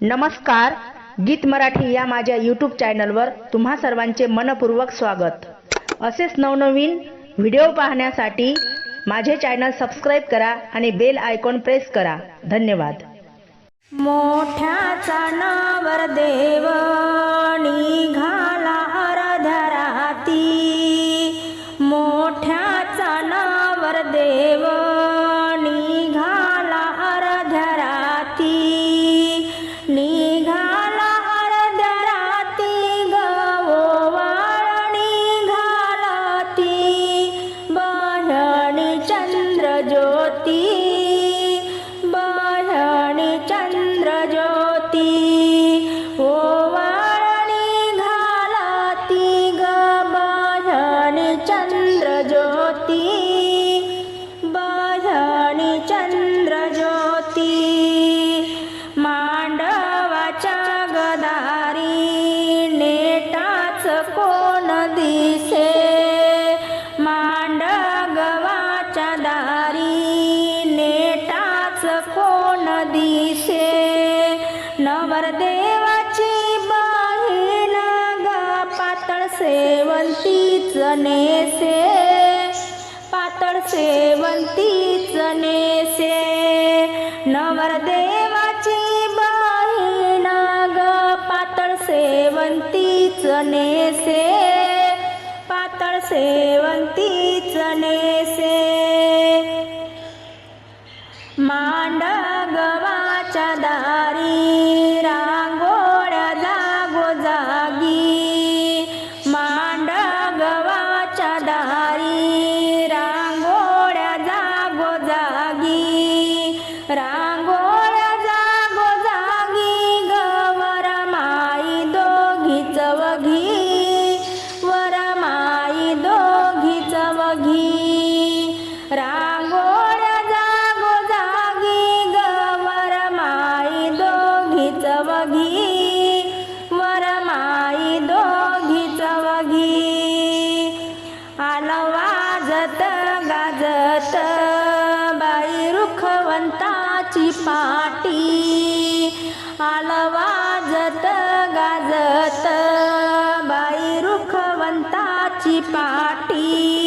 नमस्कार गीत मराठी या माझ्या यूट्यूब चॅनलवर तुम्हा सर्वांचे मनपूर्वक स्वागत. असेच नवनवीन व्हिडिओ पाहण्यासाठी माझे चॅनल सबस्क्राईब करा आणि बेल आयकॉन प्रेस करा. धन्यवाद. मोठ्याचा नावर देव निघाला अर्धराती मोठ्याचा नावर देव कोण दिसे? नवरदेवाची बहीण गा पातळ सेवंतीच नेसे. पातळ सेवंतीच नेसे. नवरदेवाची बहीण ग पातळ सेवंतीच नेसे. पातळ सेवंतीच नेसे. चवघी वरमाई दोघी चवघी. आलं वाजत गाजत बाई रुखवंताची पाटी. आलं वाजत गाजत बाई रुखवंताची पाटी.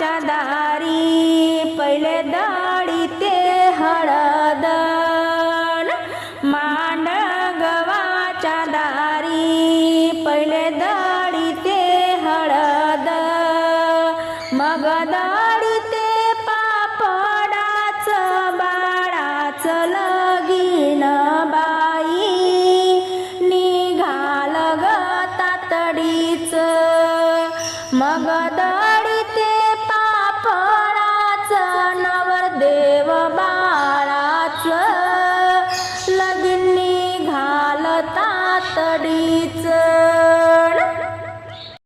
देवाच्या दारी पहिले दाडी ते हळद मांड पहिले ते हळद मग दा पापडाचं लगीन बाई. मग Papa.